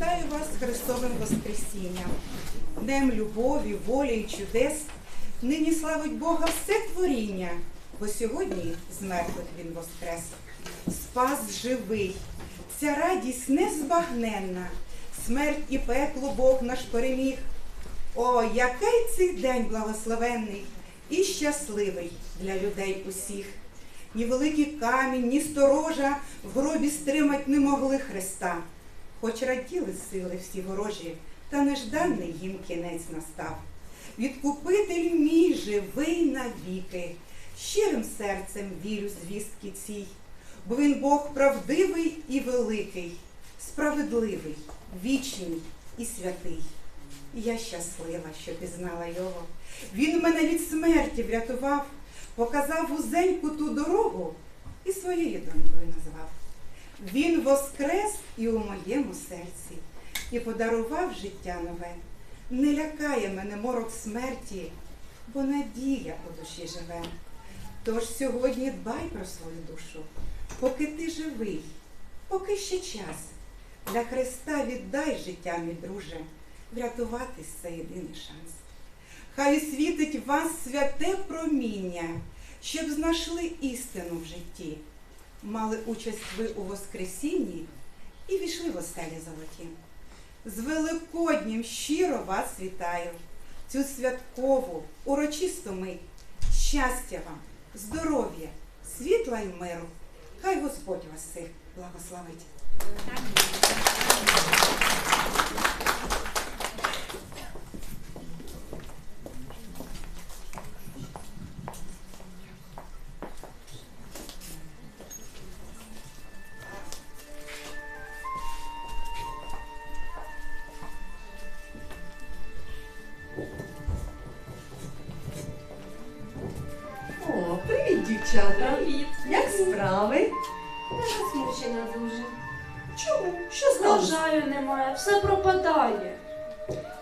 Вітаю вас з Христовим Воскресінням, Днем любові, волі і чудес. Нині славить Бога все творіння, бо сьогодні з мертвих Він воскрес. Спас живий, ця радість незбагненна, смерть і пекло Бог наш переміг. О, який цей день благословенний і щасливий для людей усіх. Ні великий камінь, ні сторожа в гробі стримать не могли Христа. Хоч раділи сили всі ворожі, та нежданий їм кінець настав. Відкупитель мій живий навіки, щирим серцем вірю звістки цій, бо він Бог правдивий і великий, справедливий, вічний і святий. Я щаслива, що пізнала його. Він мене від смерті врятував, показав вузеньку ту дорогу і своєю донькою назвав. Він воскрес і у моєму серці, і подарував життя нове. Не лякає мене морок смерті, бо надія у душі живе. Тож сьогодні дбай про свою душу, поки ти живий, поки ще час. Для Христа віддай життя, мій друже, врятуватись це єдиний шанс. Хай світить вас святе проміння, щоб знайшли істину в житті мали участь ви у Воскресінні і війшли в оселі золоті. З Великоднім щиро вас вітаю, цю святкову, урочисту мить. Щастя вам, здоров'я, світла й миру. Хай Господь вас всіх благословить. Дівчата! Привіт. Як справи? Я засмучена дуже. Чому? Що сталося? Врожаю немає, все пропадає.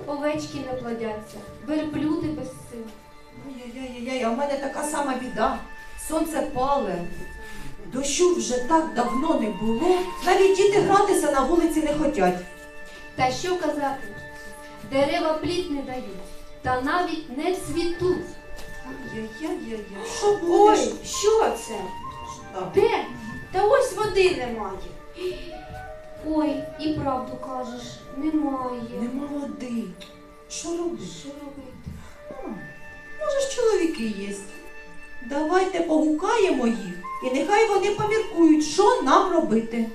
Овечки не плодяться, верблюди без сил. Ой-ой-ой, а в мене така сама біда. Сонце пале. Дощу вже так давно не було. Навіть діти гратися на вулиці не хотять. Та що казати? Дерева плід не дають, та навіть не цвітуть. Ай-яй-яй-яй, що? Ой, що це? Так. Де? Та ось води немає. Ой, і правду кажеш, немає. Нема води. Що робиш? Що робити? Може ж чоловіки є. Давайте погукаємо їх, і нехай вони поміркують, що нам робити.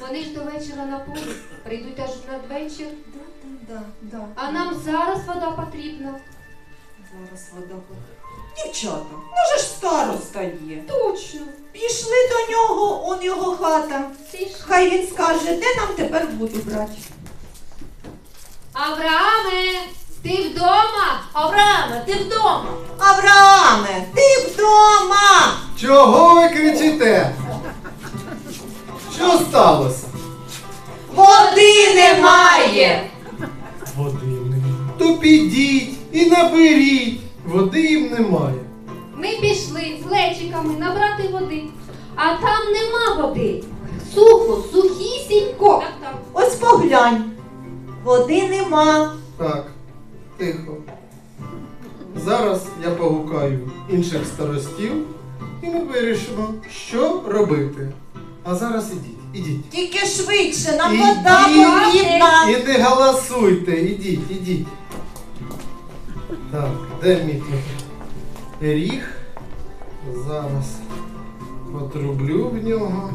Вони ж до вечора на полі, прийдуть аж надвечір. Да, да, да, да. А нам зараз вода потрібна. Зараз вода. Дівчата, може ж староста є. Точно. Пішли до нього, он його хата. Хай він скаже, де нам тепер воду брати. Аврааме, ти вдома? Аврааме, ти вдома? Аврааме, ти вдома! Чого ви кричите? Що сталося? Води немає! Води немає. То підіть і наберіть. Води їм немає. Ми пішли з лечиками набрати води, а там нема води. Сухо, сухісінько. Так, так. Ось поглянь. Води нема. Так, тихо. Зараз я погукаю інших старостів і ми вирішимо, що робити. А зараз ідіть, ідіть. Тільки швидше, нам Ідіть. вода потрібна. І не голосуйте, ідіть, ідіть. Так, де мій тут ріг? Зараз потрублю в нього.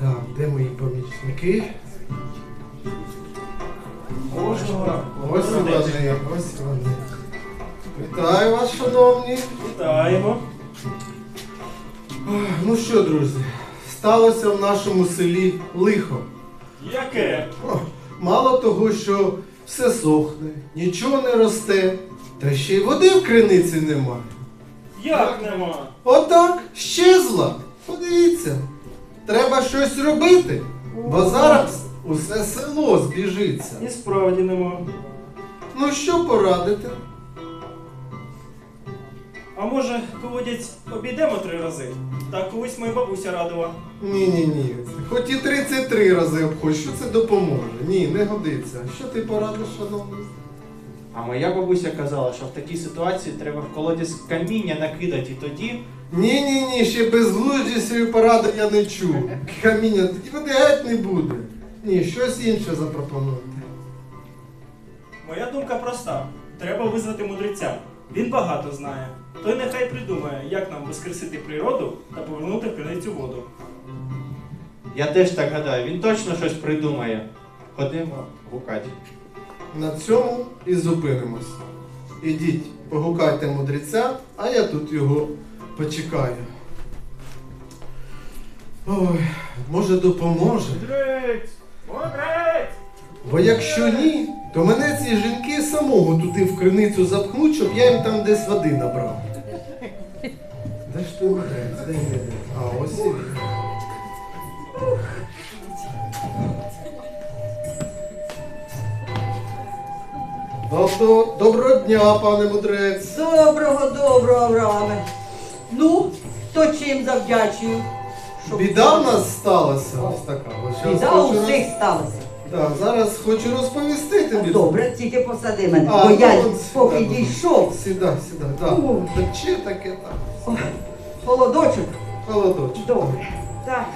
Так, де мої помічники? Ось вони, ось вони. Вітаю вас, шановні. Вітаємо. Ну що, друзі, сталося в нашому селі лихо. Яке? О, Мало того, що все сохне, нічого не росте, та ще й води в криниці нема. Як нема? Отак, щезла. Подивіться, треба щось робити, бо зараз усе село збіжиться. І справді нема. Ну що порадити? А може, колодязь обійдемо три рази? Так колись моя бабуся радила. Ні, ні, ні. Хоч і 33 рази обходь, що це допоможе. Ні, не годиться. Що ти порадиш, шановний? А моя бабуся казала, що в такій ситуації треба в колодязь каміння накидати, і тоді Ні, ні, ні, ще безглуздісної поради я не чув. Каміння, тоді води геть не буде. Ні, щось інше запропонуйте. Моя думка проста: треба визвати мудреця. Він багато знає. Той нехай придумає, як нам воскресити природу та повернути в криницю воду. я теж так гадаю, він точно щось придумає. Ходимо гукати. На цьому і зупинимось. Ідіть, погукайте мудреця, а я тут його почекаю. Ой, може допоможе. Мудрець! Мудрець! Бо якщо ні, то мене ці жінки самого туди в криницю запхнуть, щоб я їм там десь води набрав. Де ж ти? Де? А, ось і він. Добро- Доброго дня, пане мудрець. Доброго, доброго, Аврааме. Ну, то чим завдячую? Щоб- Біда в нас сталася. Ось така. Ось Біда хочу у роз- всіх сталася. Так, зараз хочу розповісти тобі. Добре, тільки посади мене, А, бо я ну, поки сідай. дійшов. Сідай, сідай, так. Ой. Тече таке так. Холодочок. Холодочок. Добре. Так.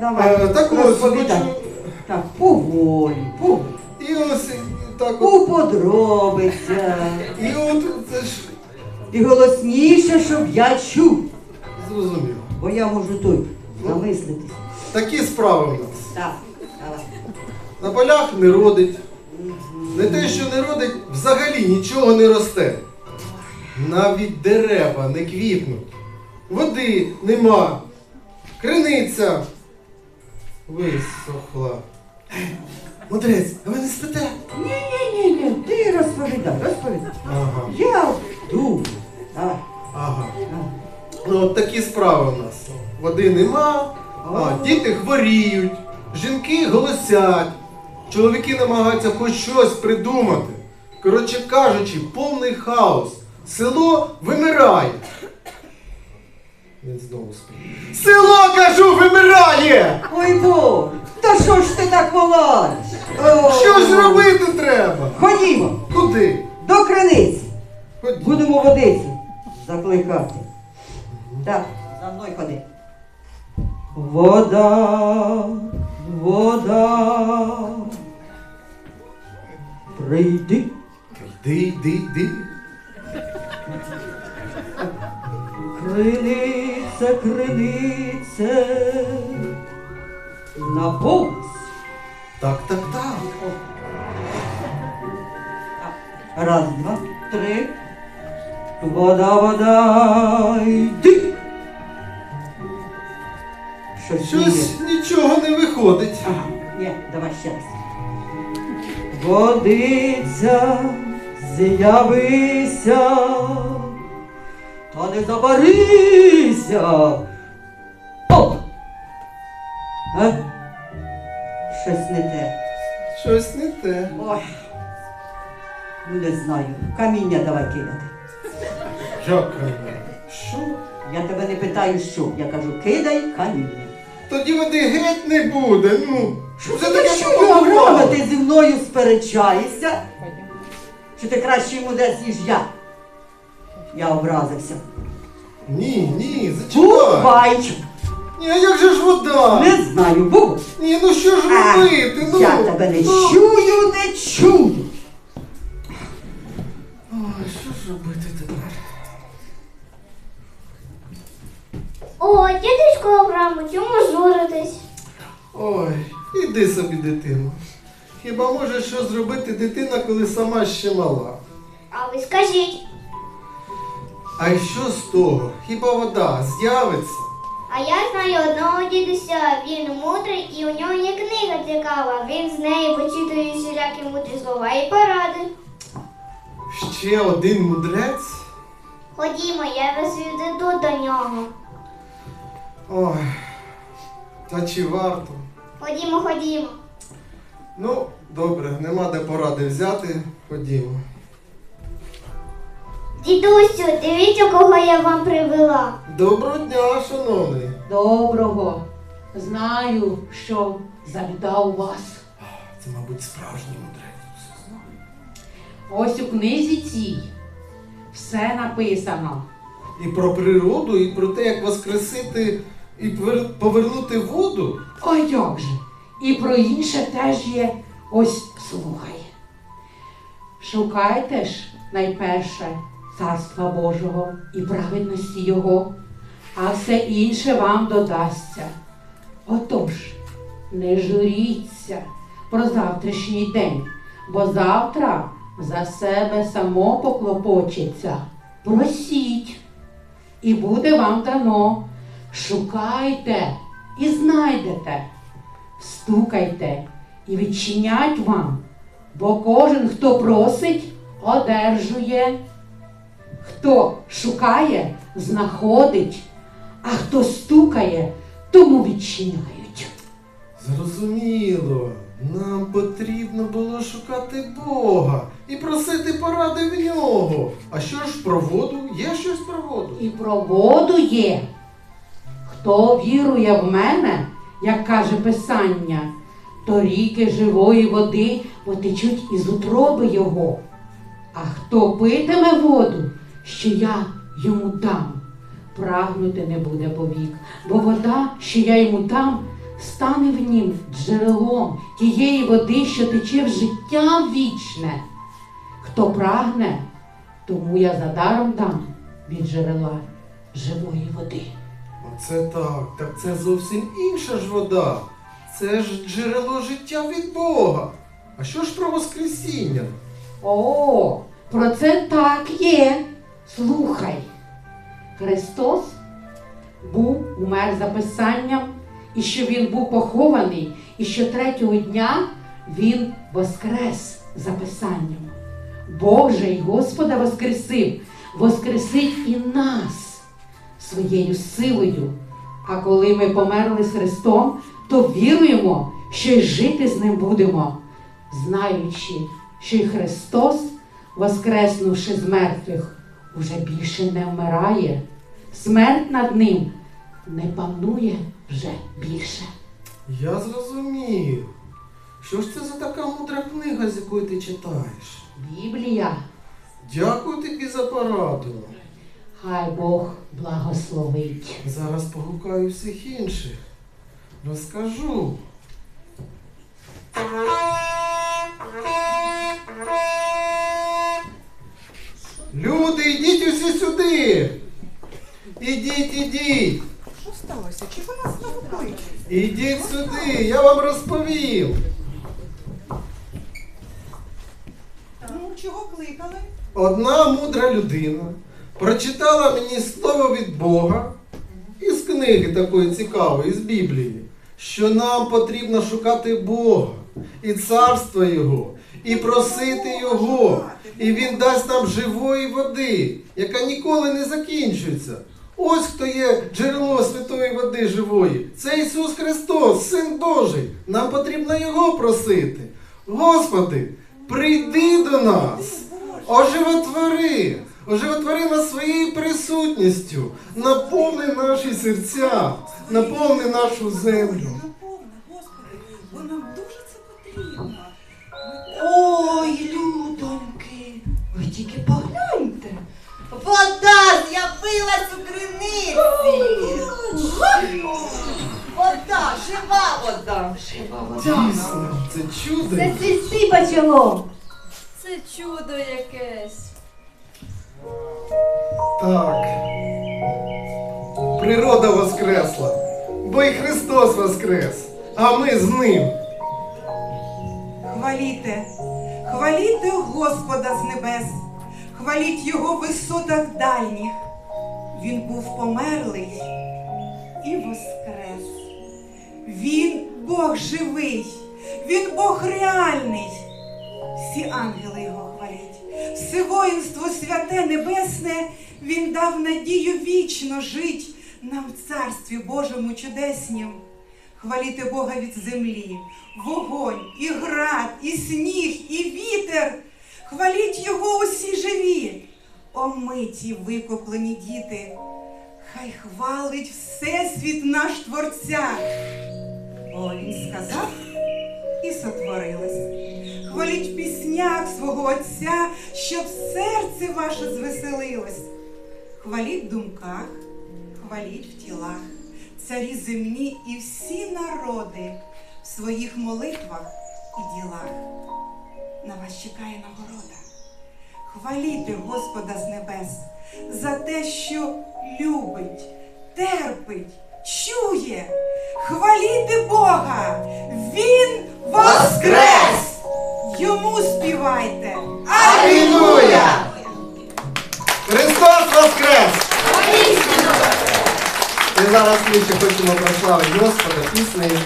Давай. Е, так ось, розповідай. хочу. Так, поволі, поволі. І ось і так от. У подробицях. І от це ж І голосніше, щоб я чув. зрозуміло. Бо я можу той замислитись. Такі справи в нас. Так, давай. На полях не родить. Не те, що не родить, взагалі нічого не росте. Навіть дерева не квітнуть. Води нема. Криниця висохла. Мудрець, а ви не спите? Ні-ні-ні, ти розповідай, розповідай. Ага, Я думаю. Давай. ага. Ну, от такі справи у нас. Води нема, а, діти хворіють, жінки голосять, чоловіки намагаються хоч щось придумати. Коротше кажучи, повний хаос. Село вимирає. Він знову спить. Село, кажу, вимирає! Ой бо, та що ж ти так волаєш? О, Щось робити треба! Ходімо Куди? до криниці. Ходіть. Будемо водицю закликати. Так, за мною ходи. Вода, вода. Прийди. Йди, йди, йди. Криниця, криниця. Наповнись. Так, так, так. Раз, два, три. Вода, вода, йди. Щось, є. Щось нічого не виходить. Ага, ні, давай ще раз. Водиця, з'явися, та не забарися. Оп! А? Щось не те. Щось не те. Ой. Ну не знаю. Каміння давай кидати. Дякую. Що? Я тебе не питаю, що. Я кажу, кидай каміння. Тоді води геть не буде. Ну, Що це таке програма? Ти зі мною сперечаєшся? Чи ти кращий мудець, ніж я? Я образився. Ні, ні, зачекай. Бувай! Ні, а як же ж вода? Не знаю, був. Ні, ну що ж А, робити? Ну, Я тебе не ну. чую, не чую. Ой, що ж робити тепер? О, дідусько Аврааму, чому журитись? Ой, іди собі, дитино. Хіба може що зробити дитина, коли сама ще мала? А ви скажіть, А й що з того? Хіба вода з'явиться? а я знаю одного дідуся, він мудрий і у нього є книга цікава. Він з неї вичитує всілякі мудрі слова і поради. Ще один мудрець? Ходімо, я вас відведу до нього. Ой, та чи варто? Ходімо, ходімо. Ну, добре, нема де поради взяти. Ходімо. Дідусю, дивіться, кого я вам привела. Доброго дня, шановний. Доброго. Знаю, що завідав вас. Це, мабуть, справжній мудрець. Ось у книзі цій все написано. І про природу, і про те, як воскресити і повернути воду. А як же? І про інше теж є. Ось слухай. Шукайте ж найперше царства Божого і праведності Його, а все інше вам додасться. Отож, не журіться про завтрашній день, бо завтра за себе само поклопочеться. Просіть, і буде вам дано. Шукайте і знайдете, стукайте і відчинять вам, бо кожен, хто просить, одержує. Хто шукає, знаходить, а хто стукає, тому відчиняють. Зрозуміло, нам потрібно було шукати Бога і просити поради в нього. А що ж про воду? Є щось про воду? І про воду є. Хто вірує в мене, як каже Писання, то ріки живої води потечуть із утроби його. А хто питиме воду, що я йому дам, прагнути не буде повік, бо вода, що я йому дам, стане в нім джерелом тієї води, що тече в життя вічне. Хто прагне, тому я задаром дам від джерела живої води. Оце так, так це зовсім інша ж вода. Це ж джерело життя від Бога. А що ж про Воскресіння? О, про це так є. Слухай. Христос був умер за Писанням, і що Він був похований, і що третього дня Він воскрес за Писанням. Боже й Господа воскресив, воскресить і нас своєю силою. А коли ми померли з Христом, то віруємо, що й жити з ним будемо, знаючи, що й Христос, воскреснувши з мертвих, уже більше не вмирає. Смерть над ним не панує вже більше. Я зрозумів. Що ж це за така мудра книга, з якої ти читаєш? Біблія, Дякую тобі за пораду. хай Бог благословить. Зараз погукаю всіх інших. Розкажу. Люди, йдіть усі сюди. Ідіть, ідіть. Що сталося? Чого нас знову кличуть? Ідіть сюди, я вам розповім. Ну, чого кликали? Одна мудра людина прочитала мені слово від Бога із книги такої цікавої, з Біблії, що нам потрібно шукати Бога і царство Його, і просити Його, і Він дасть нам живої води, яка ніколи не закінчується. Ось хто є джерело святої води живої. Це Ісус Христос, Син Божий. Нам потрібно Його просити. Господи, прийди до нас. Оживотвори, оживотвори нас своєю присутністю, наповни наші серця, наповни нашу землю. Ой, людоньки, ви тільки погляньте. Вода з'явилась у криниці. Вода, жива вода. Жива вода. Дійсно, це чудо. Це цвісти почало. Це чудо якесь. Так. Природа воскресла, бо й Христос воскрес, а ми з ним. Хваліте, хваліте Господа з небес, хваліть Його висотах дальніх. Він був померлий і воскрес. Він Бог живий, Він Бог реальний. Всі ангели Його хвалять, все воїнство святе небесне, Він дав надію вічно жить нам в царстві Божому чудеснім. Хваліте Бога від землі, вогонь, і град, і сніг, і вітер. Хваліть Його усі живі. омиті викуплені діти, хай хвалить Всесвіт наш Творця. Бо він сказав і сотворилось. Хваліть в піснях свого Отця, щоб серце ваше звеселилось. Хваліть в думках, хваліть в тілах, царі земні і всі народи в своїх молитвах і ділах. На вас чекає нагорода. Хваліти Господа з небес за те, що любить, терпить, чує. Хваліти Бога! Він воскрес! Йому співайте! Алілуя! Христос Воскрес! І зараз ми ще хочемо прославити Господа піснею.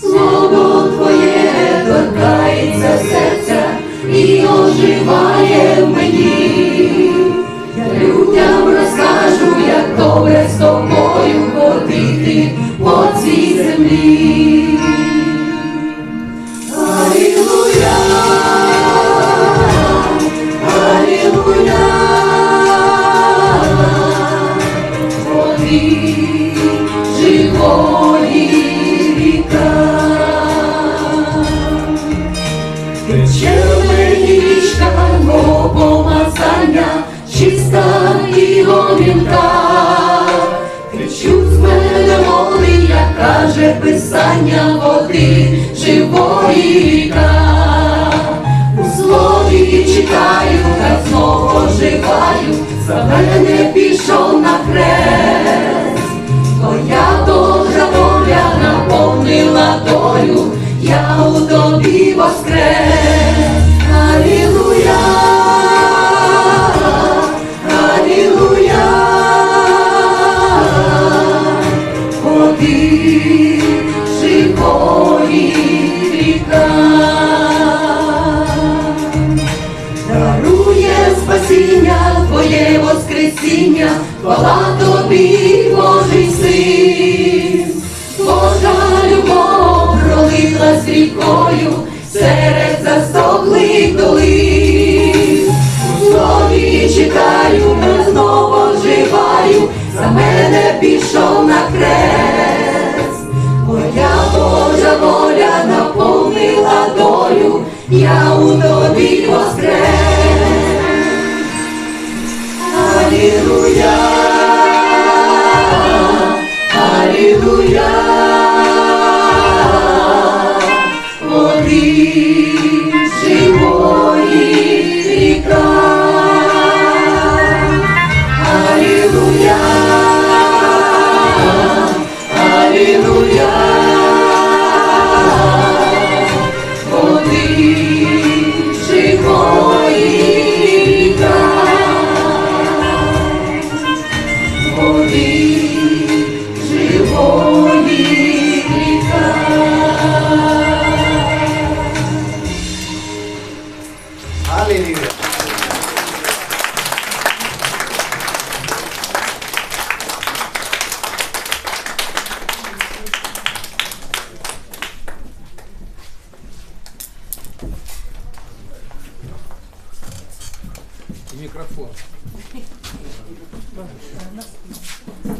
Слово Твоє торкається серця і оживає мені. Я людям розкажу, як добре з тобою ходити по цій землі. Чиста і гомінка. Кричуть з мене воли, як каже писання води живої ріка. У слові читаю, та знову оживаю, за мене пішов на хрест. Твоя добра воля наповнила долю, я у тобі воскрес. Живої